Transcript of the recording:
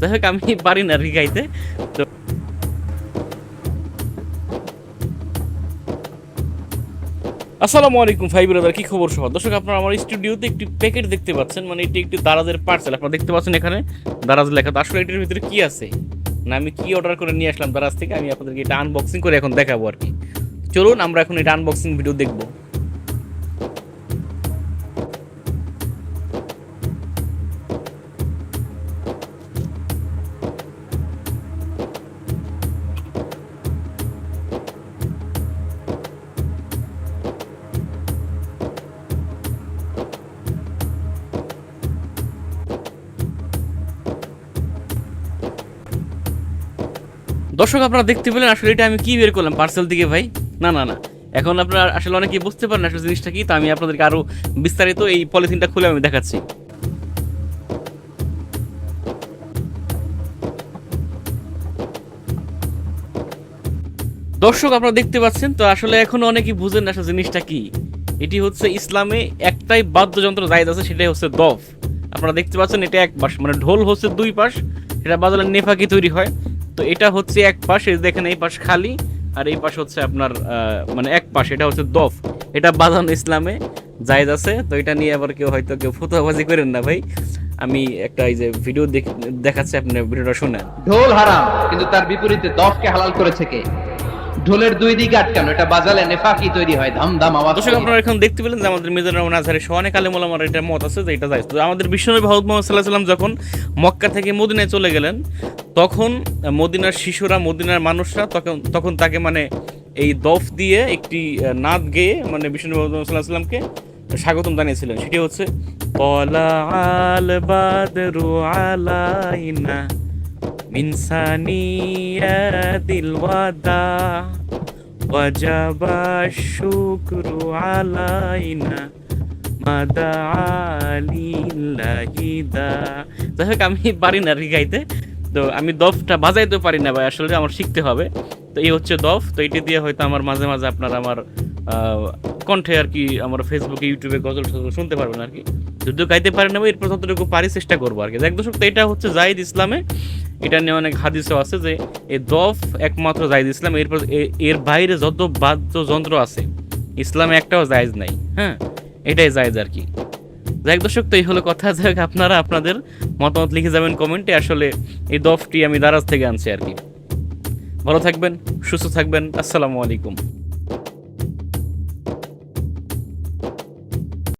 যাই আমি পারি না আর গাইতে। তো আসসালামু আলাইকুম ভাই ব্রাদার, কি খবর সহ দর্শক, আপনারা আমার স্টুডিওতে একটি প্যাকেট দেখতে পাচ্ছেন মানে এটি একটি দারাজের পার্সেল আপনারা দেখতে পাচ্ছেন এখানে দারাজ লেখা। তো আসলে এটির ভিতরে কি আছে? না, আমি কি অর্ডার করে নিয়ে আসলাম দারাজ থেকে? আমি আপনাদেরকে এটা আনবক্সিং করে এখন দেখাবো আর কি। চলুন, আমরা এখন এটা আনবক্সিং ভিডিও দেখব। দর্শক, আপনারা দেখতে পেলেন আসলে এটা আমি কি বের করলাম পার্সেল থেকে ভাই? না না না। এখন আপনারা আসলে অনেকে বুঝতে পারেন আসলে জিনিসটা কি, তো আমি আপনাদেরকে আরও বিস্তারিত এই পলিথিনটা খুলে আমি দেখাচ্ছি। দর্শক, আপনারা দেখতে পাচ্ছেন, তো আসলে এখনও অনেকেই বুঝেন আসলে জিনিসটা কি। এটি হচ্ছে ইসলামে একটাই বাদ্যযন্ত্র জায়েজ আছে, সেটাই হচ্ছে দফ। আপনারা দেখতে পাচ্ছেন, এটা এক পাশ মানে ঢোল হচ্ছে দুই পাশ, সেটা বাজালে নেফাকি তৈরি হয়। তো এটা হচ্ছে এক পাশ এই দেখেন এই পাশ খালি আর এই পাশ হচ্ছে আপনার মানে এক পাশ এটা হচ্ছে দফ। এটা বাজানো ইসলামে জায়েজ আছে তো এটা নিয়ে আবার কেউ হয়তো কেউ ফতোয়াবাজি করেন না ভাই। আমি একটা এই যে ভিডিও দেখাচ্ছি আপনি ভিডিওটা শুনেন। ঢোল হারাম কিন্তু তার বিপরীতে দফকে হালাল করেছে কে? ঢোলের দুই দিকে আটকানো এটা বাজালে নেফাকি তৈরি হয় ধাম ধাম আওয়াজ দর্শক আপনারা এখন দেখতে পেলেন যে আমাদের মিজানুর রহমান আজহারি সহ অনেক আলেম ওলামার এটা মত আছে যে এটা যায় তো আমাদের বিশ্বনবী ভারত মোহাম্মদ সাল্লাহ সাল্লাম যখন মক্কা থেকে মদিনায় চলে গেলেন তখন মদিনার শিশুরা, মদিনার মানুষরা তখন তখন তাকে মানে এই দফ দিয়ে একটি নাদ গেয়ে মানে বিষ্ণু সাল্লাহামকে স্বাগতম জানিয়েছিলেন। সেটি হচ্ছে মাদা যাই হোক আমি পারি না রি গাইতে। তো আমি দফটা বাজাইতে পারি না ভাই, আসলে আমার শিখতে হবে। তো এই হচ্ছে দফ, তো এটি দিয়ে হয়তো আমার মাঝে মাঝে আপনার আমার কণ্ঠে আর কি আমার ফেসবুকে ইউটিউবে গজল শুনতে পারবেন আর কি। যদিও গাইতে পারি না এরপর যতটুকু পারি চেষ্টা করব আর কি। দেখ দর্শক, তো এটা হচ্ছে জাহিদ ইসলামে। এটা নিয়ে অনেক হাদিসও আছে যে এই দফ একমাত্র জাহিদ ইসলাম, এরপর এর বাইরে যত বাদ্যযন্ত্র আছে, ইসলামে একটাও জায়েজ নাই হ্যাঁ? এটাই জায়েজ আর কি। যাই দর্শক, তো এই হলো কথা। যাই আপনারা আপনাদের মতামত লিখে যাবেন কমেন্টে। আসলে এই দফটি আমি দারাজ থেকে আনছি আর কি। ভালো থাকবেন, সুস্থ থাকবেন। আসসালামু আলাইকুম।